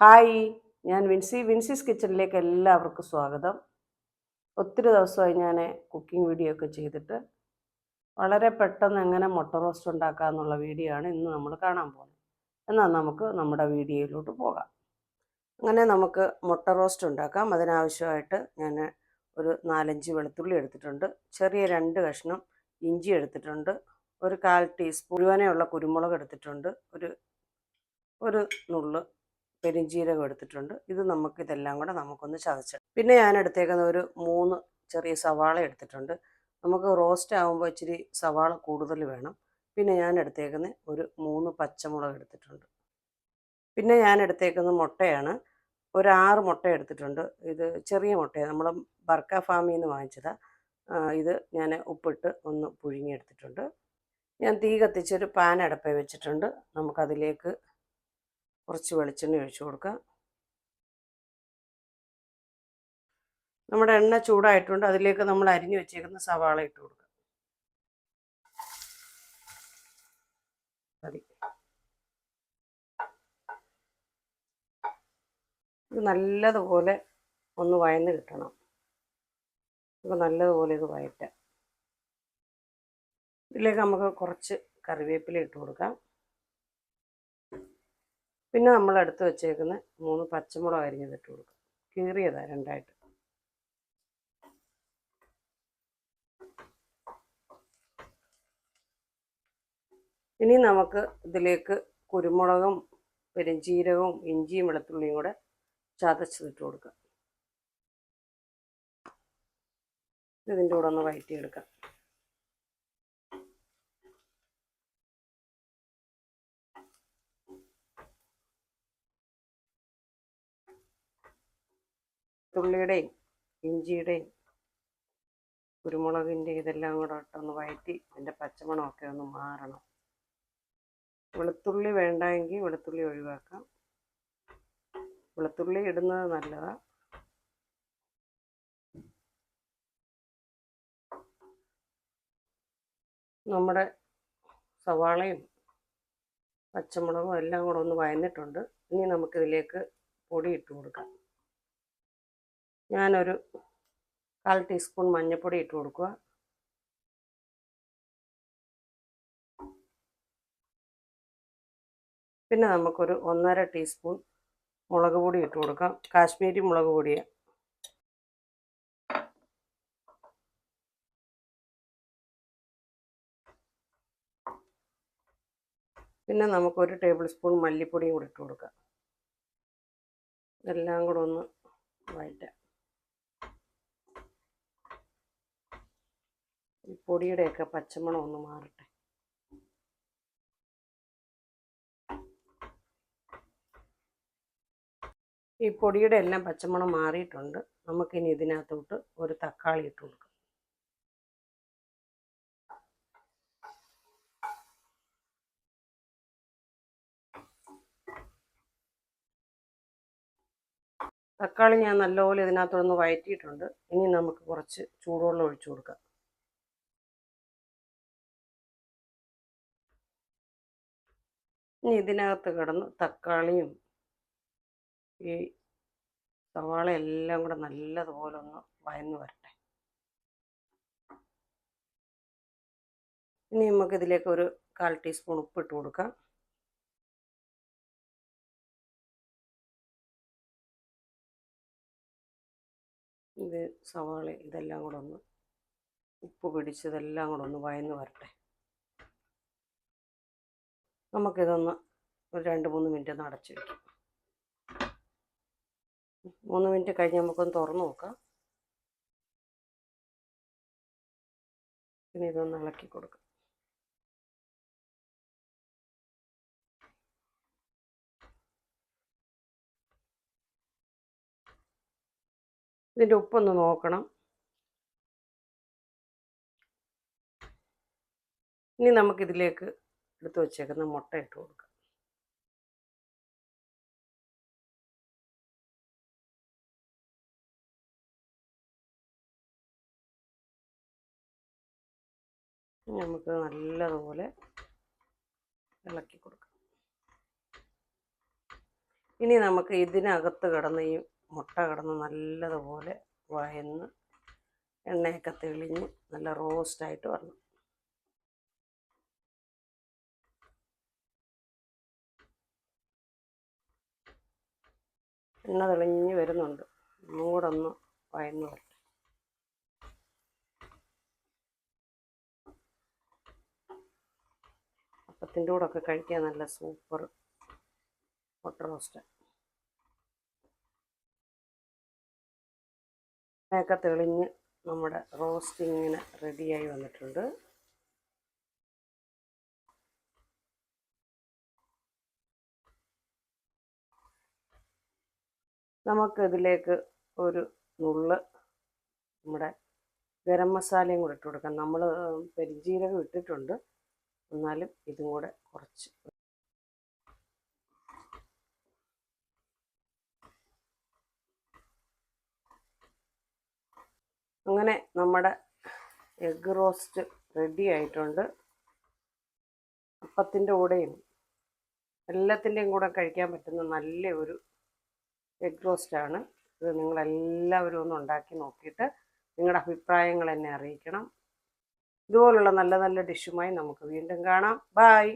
Hi ഞാൻ വിൻസി വിൻസീസ് കിച്ചണിലേക്ക് എല്ലാവർക്കും സ്വാഗതം. ഒത്തിരി ദിവസമായി ഞാൻ കുക്കിംഗ് വീഡിയോ ഒക്കെ ചെയ്തിട്ട് വളരെ പെട്ടെന്ന് എങ്ങനെ മുട്ട റോസ്റ്റ് ഉണ്ടാക്കുക എന്നുള്ള വീഡിയോ ആണ് ഇന്ന് നമ്മൾ കാണാൻ പോകുന്നത്. എന്നാൽ നമുക്ക് നമ്മുടെ വീഡിയോയിലോട്ട് പോകാം. അങ്ങനെ നമുക്ക് മുട്ട റോസ്റ്റ് ഉണ്ടാക്കാം. അതിനാവശ്യമായിട്ട് ഞാൻ ഒരു നാലഞ്ച് വെളുത്തുള്ളി എടുത്തിട്ടുണ്ട്. ചെറിയ രണ്ട് കഷ്ണം ഇഞ്ചി എടുത്തിട്ടുണ്ട്. ഒരു കാൽ ടീസ്പൂൺ മുഴുവനെയുള്ള കുരുമുളക് എടുത്തിട്ടുണ്ട്. ഒരു ഒരു നുള്ള് പെരിഞ്ജീരകം എടുത്തിട്ടുണ്ട്. ഇത് നമുക്ക് ഇതെല്ലാം കൂടെ നമുക്കൊന്ന് ചതച്ച് പിന്നെ ഞാൻ എടുത്തേക്കുന്ന ഒരു മൂന്ന് ചെറിയ സവാള എടുത്തിട്ടുണ്ട്. നമുക്ക് റോസ്റ്റ് ആകുമ്പോൾ ഇച്ചിരി സവാള കൂടുതൽ വേണം. പിന്നെ ഞാൻ എടുത്തേക്കുന്ന ഒരു മൂന്ന് പച്ചമുളക് എടുത്തിട്ടുണ്ട്. പിന്നെ ഞാൻ എടുത്തേക്കുന്ന മുട്ടയാണ്. ഒരു ആറ് മുട്ട എടുത്തിട്ടുണ്ട്. ഇത് ചെറിയ മുട്ടയാണ്. നമ്മൾ ബർക്ക ഫാമിൽ നിന്ന് വാങ്ങിച്ചതാണ് ഇത് ഞാൻ ഉപ്പിട്ട് ഒന്ന് പുഴുങ്ങിയെടുത്തിട്ടുണ്ട് ഞാൻ തീ കത്തിച്ചൊരു പാൻ അടപ്പേ വെച്ചിട്ടുണ്ട്. നമുക്കതിലേക്ക് കുറച്ച് വെളിച്ചെണ്ണ ഒഴിച്ചു കൊടുക്കുക. നമ്മുടെ എണ്ണ ചൂടായിട്ടുണ്ട്. അതിലേക്ക് നമ്മൾ അരിഞ്ഞു വെച്ചേക്കുന്ന സവാള ഇട്ട് കൊടുക്കുക. മതി. ഇത് നല്ലതുപോലെ ഒന്ന് വയന്ന് കിട്ടണം. ഇത് നല്ലതുപോലെ ഇത് വയറ്റാം. ഇതിലേക്ക് നമുക്ക് കുറച്ച് കറിവേപ്പില ഇട്ട് കൊടുക്കാം. പിന്നെ നമ്മൾ എടുത്ത് വെച്ചേക്കുന്ന മൂന്ന് പച്ചമുളക് അരിഞ്ഞതിട്ട് കൊടുക്കും. കീറിയതാ രണ്ടായിട്ട്. ഇനി നമുക്ക് ഇതിലേക്ക് കുരുമുളകും പെരുംജീരകവും ഇഞ്ചിയും വെളുത്തുള്ളിയും കൂടെ ചതച്ചതിട്ട് കൊടുക്കാം. ഇതിന്റെ കൂടെ ഒന്ന് വഴറ്റിയെടുക്കാം തുള്ളിയുടെയും ഇഞ്ചിയുടെയും കുരുമുളകിന്റെ ഇതെല്ലാം കൂടെ ഇട്ടൊന്ന് വഴറ്റി അതിന്റെ പച്ചമണമൊക്കെ ഒന്ന് മാറണം. വെളുത്തുള്ളി വേണ്ടെങ്കിൽ വെളുത്തുള്ളി ഒഴിവാക്കാം. വെളുത്തുള്ളി ഇടുന്നത് നല്ലതാണ് നമ്മുടെ സവാളയും പച്ചമുളകും എല്ലാം കൂടെ ഒന്ന് വയന്നിട്ടുണ്ട്. ഇനി നമുക്കിതിലേക്ക് പൊടി ഇട്ട് കൊടുക്കാം. ഞാനൊരു കാൽ ടീസ്പൂൺ മഞ്ഞൾപ്പൊടി ഇട്ട് കൊടുക്കുക. പിന്നെ നമുക്കൊരു ഒന്നര ടീസ്പൂൺ മുളക് പൊടി ഇട്ട് കൊടുക്കാം. കാശ്മീരി മുളക് പൊടിയാണ് പിന്നെ നമുക്കൊരു ടേബിൾ സ്പൂൺ മല്ലിപ്പൊടിയും കൂടി ഇട്ട് കൊടുക്കാം. എല്ലാം കൂടെ ഒന്ന് വഴറ്റാം. ഈ പൊടിയുടെയൊക്കെ പച്ചമണം ഒന്ന് മാറട്ടെ. ഈ പൊടിയുടെ എല്ലാം പച്ചമണം മാറിയിട്ടുണ്ട്. നമുക്കിനി ഇതിനകത്തോട്ട് ഒരു തക്കാളി ഇട്ട് കൊടുക്കാം. തക്കാളി ഞാൻ നല്ലപോലെ ഇതിനകത്തോടൊന്ന് വഴറ്റിയിട്ടുണ്ട്. ഇനി നമുക്ക് കുറച്ച് ചൂടുവെള്ളം ഒഴിച്ചു കൊടുക്കാം. ഇനി ഇതിനകത്ത് കിടന്ന് തക്കാളിയും ഈ സവാള എല്ലാം കൂടെ നല്ലതുപോലെ ഒന്ന് വയന്ന് വരട്ടെ. ഇനി നമുക്ക് ഇതിലേക്ക് ഒരു കാൽ ടീസ്പൂൺ ഉപ്പ് ഇട്ട് കൊടുക്കാം. ഇത് സവാള ഇതെല്ലാം കൂടെ ഒന്ന് ഉപ്പ് പിടിച്ചതെല്ലാം കൂടെ ഒന്ന് വയന്ന് വരട്ടെ. നമുക്കിതൊന്ന് ഒരു രണ്ട് മൂന്ന് മിനിറ്റ് ഒന്ന് അടച്ചു വയ്ക്കാം മൂന്ന് മിനിറ്റ് കഴിഞ്ഞ് നമുക്കൊന്ന് തുറന്ന് നോക്കാം. പിന്നെ ഇതൊന്ന് ഇളക്കി കൊടുക്കാം. ഇതിന്റെ ഉപ്പൊന്ന് നോക്കണം. ഇനി നമുക്കിതിലേക്ക് എടുത്ത് വെച്ചേക്കുന്ന മുട്ട ഇട്ട് കൊടുക്കുക നമുക്ക് നല്ലതുപോലെ ഇളക്കി കൊടുക്കാം. ഇനി നമുക്ക് ഇതിനകത്ത് കിടന്ന് ഈ മുട്ട കിടന്ന് നല്ലതുപോലെ വയന്ന് എണ്ണയൊക്കെ തെളിഞ്ഞ് നല്ല റോസ്റ്റായിട്ട് വരണം. എണ്ണ തെളിഞ്ഞ് വരുന്നുണ്ട്. ഒന്നും കൂടെ ഒന്ന് വയന്ന് വരട്ടെ. അപ്പത്തിന്റെ കൂടെ ഒക്കെ കഴിക്കാൻ നല്ല സൂപ്പർ മുട്ട റോസ്റ്റ്. ഒക്കെ തെളിഞ്ഞ് നമ്മുടെ റോസ്റ്റ് ഇങ്ങനെ റെഡിയായി വന്നിട്ടുണ്ട്. നമുക്ക് ഇതിലേക്ക് ഒരു നുള്ള് നമ്മുടെ ഗരം മസാലയും കൂടെ ഇട്ട് കൊടുക്കാം. നമ്മൾ പെരിഞ്ജീരകം ഇട്ടിട്ടുണ്ട്. എന്നാലും ഇതും കൂടെ കുറച്ച് അങ്ങനെ നമ്മുടെ എഗ് റോസ്റ്റ് റെഡി ആയിട്ടുണ്ട്. അപ്പത്തിന്റെ കൂടെയും എല്ലാത്തിന്റെയും കൂടെ കഴിക്കാൻ പറ്റുന്ന നല്ല ഒരു എഗ് റോസ്റ്റാണ്. ഇത് നിങ്ങളെല്ലാവരും ഒന്ന് ഉണ്ടാക്കി നോക്കിയിട്ട് നിങ്ങളുടെ അഭിപ്രായങ്ങൾ എന്നെ അറിയിക്കണം. ഇതുപോലുള്ള നല്ല നല്ല ഡിഷുമായി നമുക്ക് വീണ്ടും കാണാം. ബായ്